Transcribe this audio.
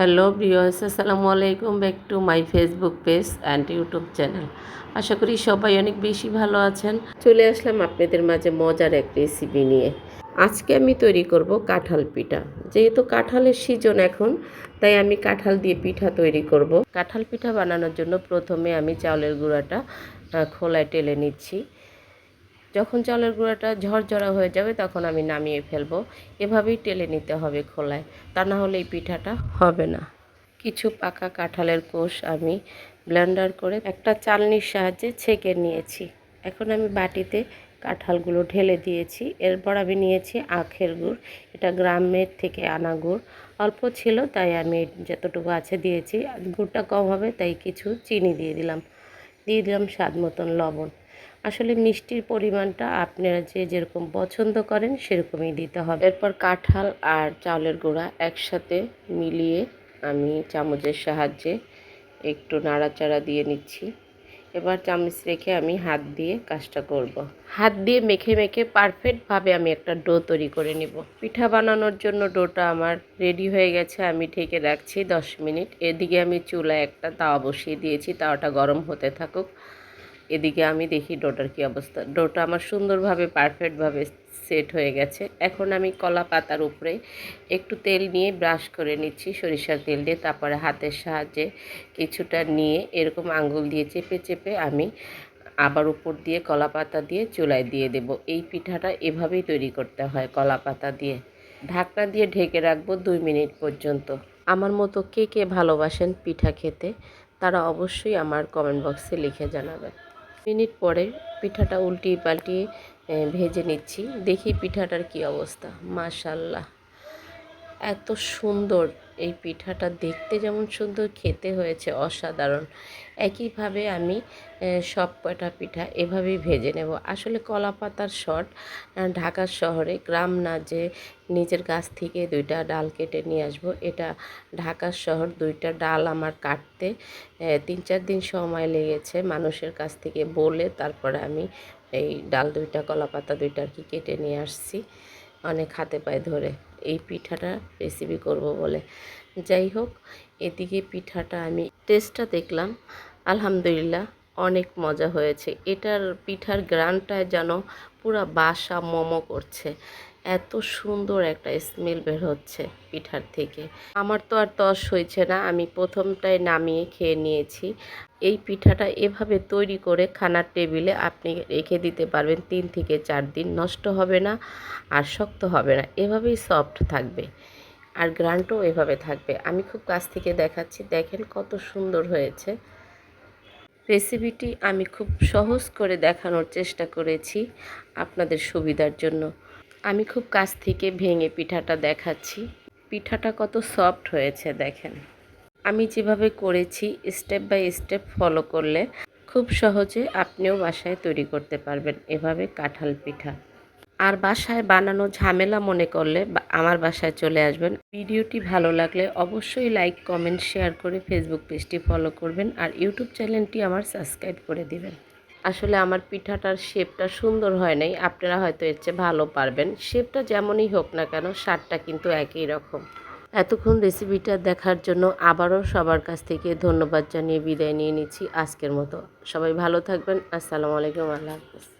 Hello viewers, আসসালামু আলাইকুম। Back to my Facebook page and YouTube channel আশা করি সবাই অনেক বেশি ভালো আছেন। চলে আসলাম আপনাদের মাঝে মজার এক রেসিপি নিয়ে। আজকে আমি তৈরি করব কাঁঠাল পিঠা। যেহেতু কাঁঠালের সিজন এখন, তাই আমি কাঁঠাল দিয়ে পিঠা তৈরি করব। কাঁঠাল পিঠা বানানোর জন্য প্রথমে আমি চাউলের গুঁড়াটা খোলায় টেলে নিচ্ছি। যখন চালের গুঁড়াটা ঝরঝরা হয়ে যাবে তখন আমি নামিয়ে ফেলব। এভাবেই টেলে নিতে হবে খোলায়। তা না হলে এই পিঠাটা হবে না। কিছু পাকা কাঁঠালের কোষ আমি ব্লেন্ডার করে একটা চালনির সাহায্যে ছেঁকে নিয়েছি। এখন আমি বাটিতে কাঁঠালগুলো ঢেলে দিয়েছি। এরপর আমি নিয়েছি আখের গুড়। এটা গ্রামের থেকে আনা গুড়। অল্প ছিল, তাই আমি যতটুকু আছে দিয়েছি। গুড়টা কম হবে, তাই কিছু চিনি দিয়ে দিলাম। দিয়ে দিলাম স্বাদ মতন লবণ। আসলে মিষ্টির পরিমাণটা আপনারা যে যেরকম পছন্দ করেন সেরকমই দিতে হবে। এরপর কাঁঠাল আর চাউলের গুঁড়া একসাথে মিলিয়ে আমি চামচের সাহায্যে একটু নাড়াচাড়া দিয়ে নিচ্ছি। এবার চামচ রেখে আমি হাত দিয়ে কাজটা করব। হাত দিয়ে মেখে মেখে পারফেক্টভাবে আমি একটা ডো তৈরি করে নিব। পিঠা বানানোর জন্য ডোটা আমার রেডি হয়ে গেছে, আমি ঢেকে রাখছি দশ মিনিট। এদিকে আমি চুলায় একটা তাওয়া বসিয়ে দিয়েছি, তাওয়াটা গরম হতে থাকুক। এদিকে আমি দেখি ডোটার কি অবস্থা। ডোটা আমার সুন্দরভাবে পারফেক্টভাবে সেট হয়ে গেছে। এখন আমি কলা পাতার উপরে একটু তেল নিয়ে ব্রাশ করে নিচ্ছি, সরিষার তেল দিয়ে। তারপরে হাতের সাহায্যে কিছুটা নিয়ে এরকম আঙ্গুল দিয়ে চেপে চেপে আমি আবার উপর দিয়ে কলা পাতা দিয়ে চুলায় দিয়ে দেব। এই পিঠাটা এভাবেই তৈরি করতে হয় কলা পাতা দিয়ে। ঢাকনা দিয়ে ঢেকে রাখব দুই মিনিট পর্যন্ত। আমার মতো কে কে ভালোবাসেন পিঠা খেতে, তারা অবশ্যই আমার কমেন্ট বক্সে লিখে জানাবেন। মিনিট পরে পিঠাটা উল্টিয়ে পাল্টিয়ে ভেজে নিচ্ছি। দেখি পিঠাটার কি অবস্থা। মাশাল্লাহ। এত সুন্দর। এই পিঠাটা দেখতে যেমন সুন্দর, খেতে হয়েছে অসাধারণ। একইভাবে আমি সব কয়টা পিঠা এভাবেই ভেজে নেব। আসলে কলা পাতার শট ঢাকার শহরে গ্রাম না যে নিজের গাছ থেকে দুইটা ডাল কেটে নিয়ে আসব, এটা ঢাকার শহর দুইটা ডাল আমার কাটতে তিন চার দিন সময় লেগেছে মানুষের কাছ থেকে বলে, তারপরে আমি এই ডাল দুইটা কলা পাতা দুইটা আর কি কেটে নিয়ে আসছি। অনেক হাতে পায়ে ধরে এই পিঠাটা রেসিপি করব বলে। যাই হোক, এদিকে পিঠাটা আমি টেস্টটা দেখলাম। আলহামদুলিল্লাহ অনেক মজা হয়েছে। এটার পিঠার গ্রানটায় যেন পুরো বাসা মোমো করছে। এত সুন্দর একটা স্মেল বের হচ্ছে পিঠার থেকে। আমার তো আর তস হয়েছে না, আমি প্রথমটায় নামিয়ে খেয়ে নিয়েছি। এই পিঠাটা এভাবে তৈরি করে খানার টেবিলে আপনি রেখে দিতে পারবেন তিন থেকে চার দিন, নষ্ট হবে না আর শক্ত হবে না, এভাবেই সফট থাকবে। আর গ্রান্টও এভাবে থাকবে। আমি খুব কাছ থেকে দেখাচ্ছি, দেখেন কত সুন্দর হয়েছে। রেসিপিটি আমি খুব সহজ করে দেখানোর চেষ্টা করেছি আপনাদের সুবিধার জন্য। আমি খুব কাছ থেকে ভেঙে পিঠাটা দেখাচ্ছি। পিঠাটা কত সফট হয়েছে দেখেন। আমি যেভাবে করেছি স্টেপ বাই স্টেপ ফলো করলে খুব সহজে আপনিও বাসায় তৈরি করতে পারবেন এভাবে কাঁঠাল পিঠা। আর বাসায় বানানো ঝামেলা মনে করলে আমার বাসায় চলে আসবেন। ভিডিওটি ভালো লাগলে অবশ্যই লাইক কমেন্ট শেয়ার করে ফেসবুক পেজটি ফলো করবেন আর ইউটিউব চ্যানেলটি আমার সাবস্ক্রাইব করে দিবেন। আসলে আমার পিঠাটার শেপটা সুন্দর হয় নাই। আপনারা হয়তো এর চেয়ে ভালো পারবেন। শেপটা যেমনই হোক না কেন, স্বাদটা কিন্তু একই রকম। এতক্ষণ রেসিপিটা দেখার জন্য আবারও সবার কাছ থেকে ধন্যবাদ জানিয়ে বিদায় নিয়ে নিচ্ছি আজকের মতো। সবাই ভালো থাকবেন। আসসালামু আলাইকুম। আল্লাহ হাফিজ।